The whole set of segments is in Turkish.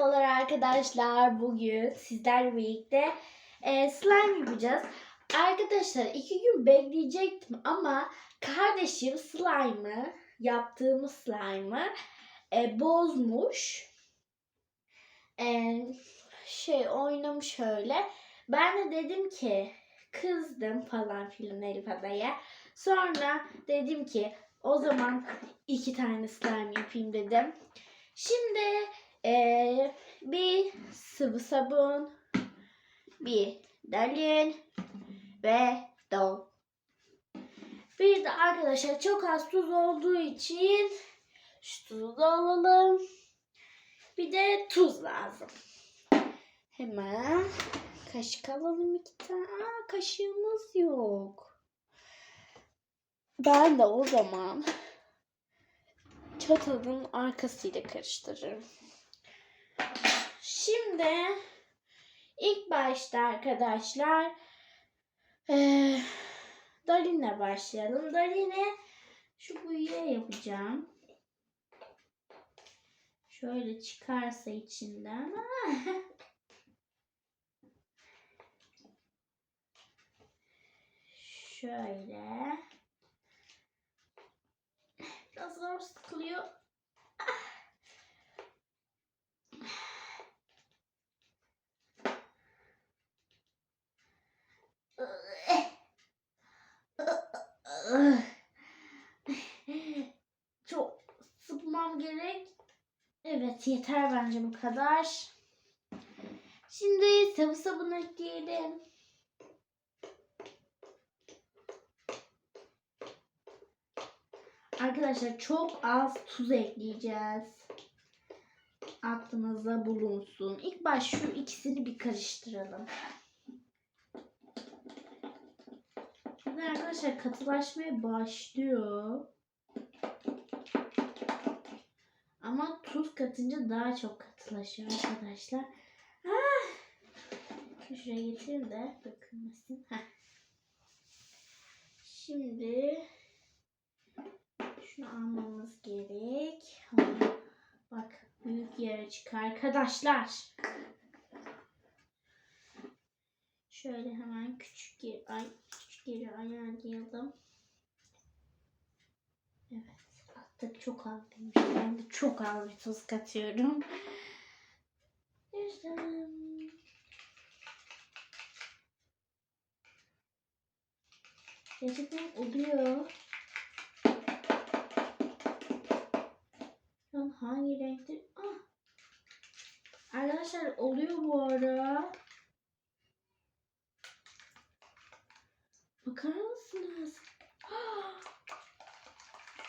Merhabalar arkadaşlar. Bugün sizlerle birlikte e, slime yapacağız. Arkadaşlar iki gün bekleyecektim ama kardeşim slime'ı, yaptığımız slime'ı e, bozmuş. E, şey oynamış öyle. Ben de dedim ki kızdım falan filan Elif Ada'ya. Sonra dedim ki o zaman iki tane slime yapayım dedim. Şimdi eee, bir sıvı sabun, bir dalin ve dol. Bir de arkadaşlar çok az tuz olduğu için şu tuzu da alalım. Bir de tuz lazım. Hemen kaşık alalım iki tane. Aa, kaşığımız yok. Ben de o zaman çatalın arkasıyla karıştırırım. Şimdi ilk başta arkadaşlar eee Dalin'le başlayalım. Dalin'e şu kuyuya yapacağım. Şöyle çıkarsa içinden. Şöyle. Biraz zor sıkılıyor. Çok sıkmam gerek. Evet yeter bence bu kadar. Şimdi sıvı sabun ekleyelim. Arkadaşlar çok az tuz ekleyeceğiz. Aklınızda bulunsun. İlk baş şu ikisini bir karıştıralım. Şimdi arkadaşlar katılaşmaya başlıyor. Ama tuz katınca daha çok katılaşıyor arkadaşlar. Ah! Şuraya getireyim de dökülmesin. Heh. Şimdi şunu almamız gerek. Bak büyük yere çıkar arkadaşlar. Şöyle hemen küçük yer, ay, küçük yeri ayarlayalım. Evet attık çok demiş. Ben de çok az bir tuz katıyorum. Güzel. Gerçekten oluyor. Lan hangi renktir? Ah. Arkadaşlar oluyor bu ara. Bakar mısınız?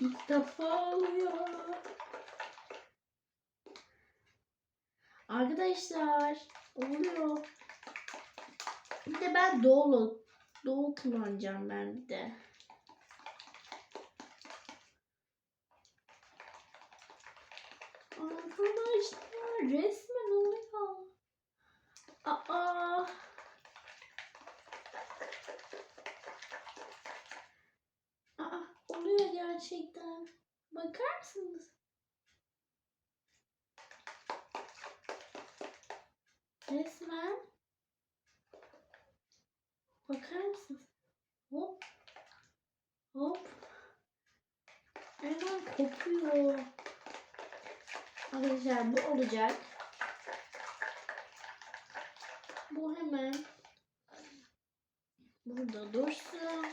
İlk defa oluyor. Arkadaşlar oluyor. Bir de ben dolu dolu kullanacağım ben bir de. Arkadaşlar resmen oluyor. Aa. Aa oluyor gerçekten. Bakar mısınız? Resmen. Bakar mısınız? Hop. Hop. Hemen kopuyor. Arkadaşlar bu olacak. Bu hemen burada dursun.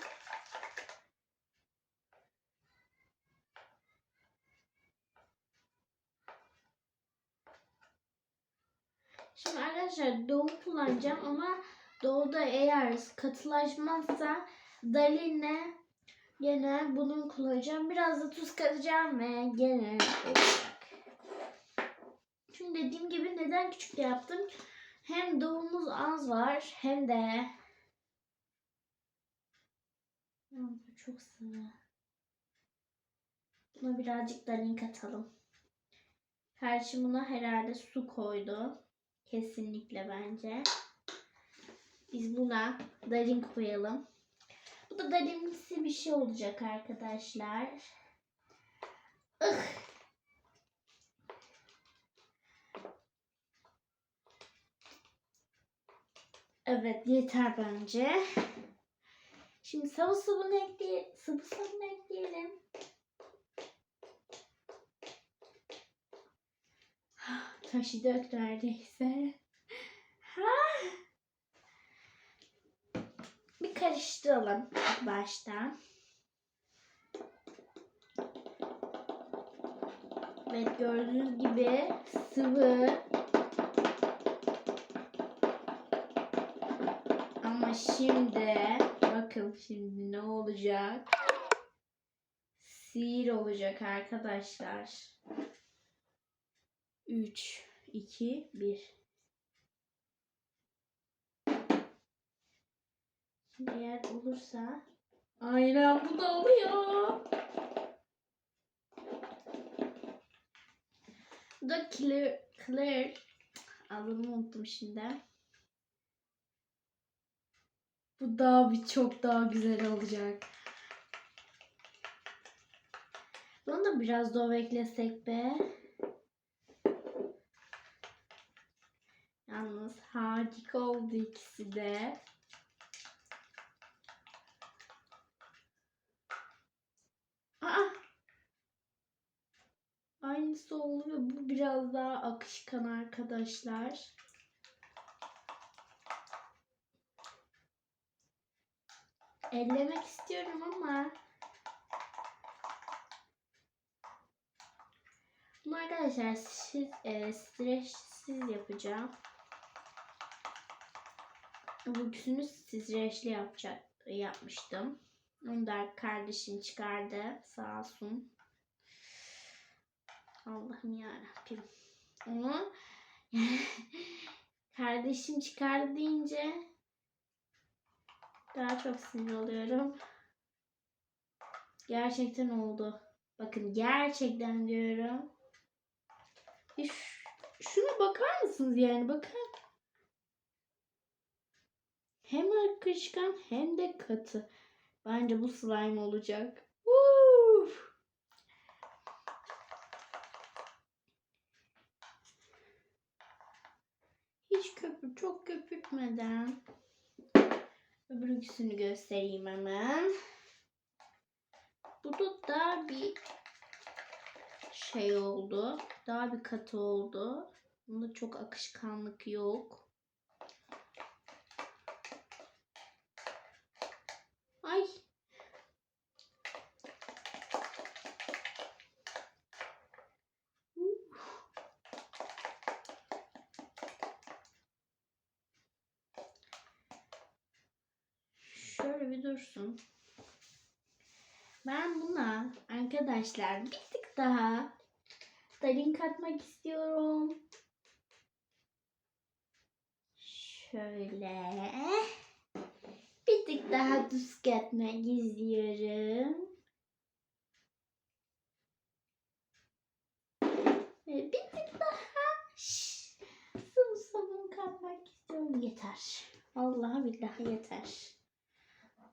Şimdi arkadaşlar doğu kullanacağım ama doğuda eğer katılaşmazsa daline gene bunu kullanacağım. Biraz da tuz katacağım ve gene olacak. Çünkü dediğim gibi neden küçük yaptım? Hem doğumuz az var hem de bu çok sıvı. Buna birazcık dalin katalım. Karşı buna herhalde su koydu. Kesinlikle bence. Biz buna darin koyalım. Bu da darimsi bir şey olacak arkadaşlar. Ih. Evet yeter bence. Şimdi sıvı sıvı ekleyelim. Sıvı sıvı ekleyelim. Taşı dök neredeyse. Karıştıralım baştan. Evet gördüğünüz gibi sıvı. Ama şimdi bakın şimdi ne olacak? Sihir olacak arkadaşlar. 3, 2, 1. eğer olursa Aynen bu da oluyor. Bu da clear, clear. Adını unuttum şimdi. Bu daha bir çok daha güzel olacak. Bunu da biraz daha eklesek be. Yalnız harika oldu ikisi de. Aa! Aynısı oldu ve bu biraz daha akışkan arkadaşlar. Ellemek istiyorum ama Bunu arkadaşlar siz, e, stressiz yapacağım. Bugüsünü streçli yapacak yapmıştım. Onu da kardeşim çıkardı. Sağ olsun. Allah'ım yarabbim. Onu kardeşim çıkardı deyince daha çok sinir oluyorum. Gerçekten oldu. Bakın gerçekten diyorum. E şuna bakar mısınız yani? Bakın. Hem akışkan hem de katı. Bence bu slime olacak. Uf! Hiç köpür, çok köpürtmeden öbür ikisini göstereyim hemen. Bu da daha bir şey oldu. Daha bir katı oldu. Bunda çok akışkanlık yok. Ay. Şöyle bir dursun. Ben buna arkadaşlar bir tık daha dalin katmak istiyorum. Şöyle bir tık daha tuz katmak istiyorum. Ve bir tık daha sıvı sabun katmak istiyorum. Yeter. Vallahi billahi yeter.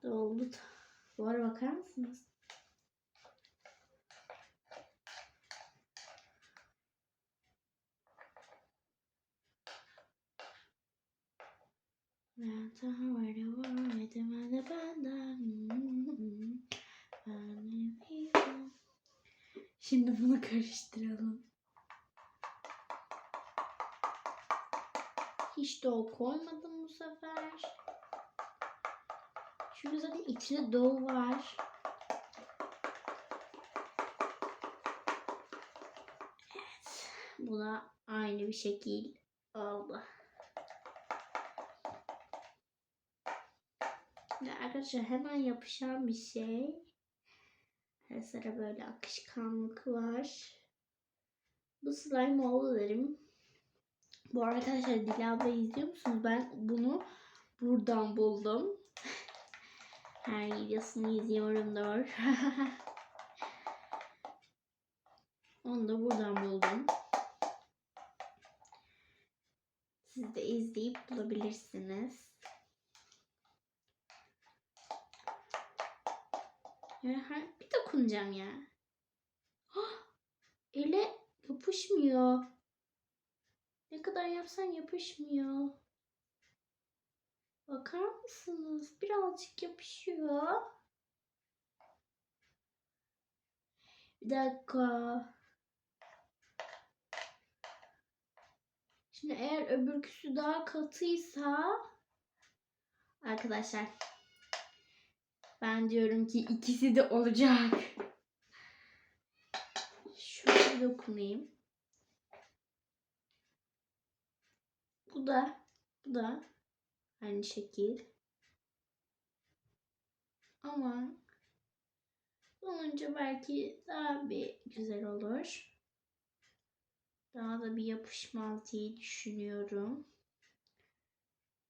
Doldu. Bu ara bakar mısınız? Ben daha var edemedi benden. Şimdi bunu karıştıralım. Hiç dol koymadım bu sefer. Çünkü zaten içinde dol var. Evet. Bu da aynı bir şekil oldu. Ve arkadaşlar hemen yapışan bir şey. Mesela böyle akışkanlık var. Bu slime oldu derim. Bu arkadaşlar Dila abla izliyor musunuz? Ben bunu buradan buldum. Her videosunu izliyorumdur. Onu da buradan buldum. Siz de izleyip bulabilirsiniz. Bir dokunacağım ya. Hah! Ele yapışmıyor. Ne kadar yapsan yapışmıyor. Bakar mısınız? Birazcık yapışıyor. Bir dakika. Şimdi eğer öbürküsü daha katıysa arkadaşlar ben diyorum ki ikisi de olacak. Şöyle dokunayım. Bu da bu da aynı şekil. Ama olunca belki daha bir güzel olur. Daha da bir yapışmaz diye düşünüyorum.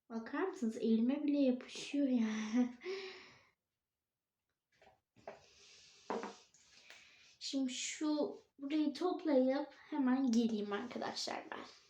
Bakar mısınız? Elime bile yapışıyor yani. Şimdi şu burayı toplayıp hemen geleyim arkadaşlar ben.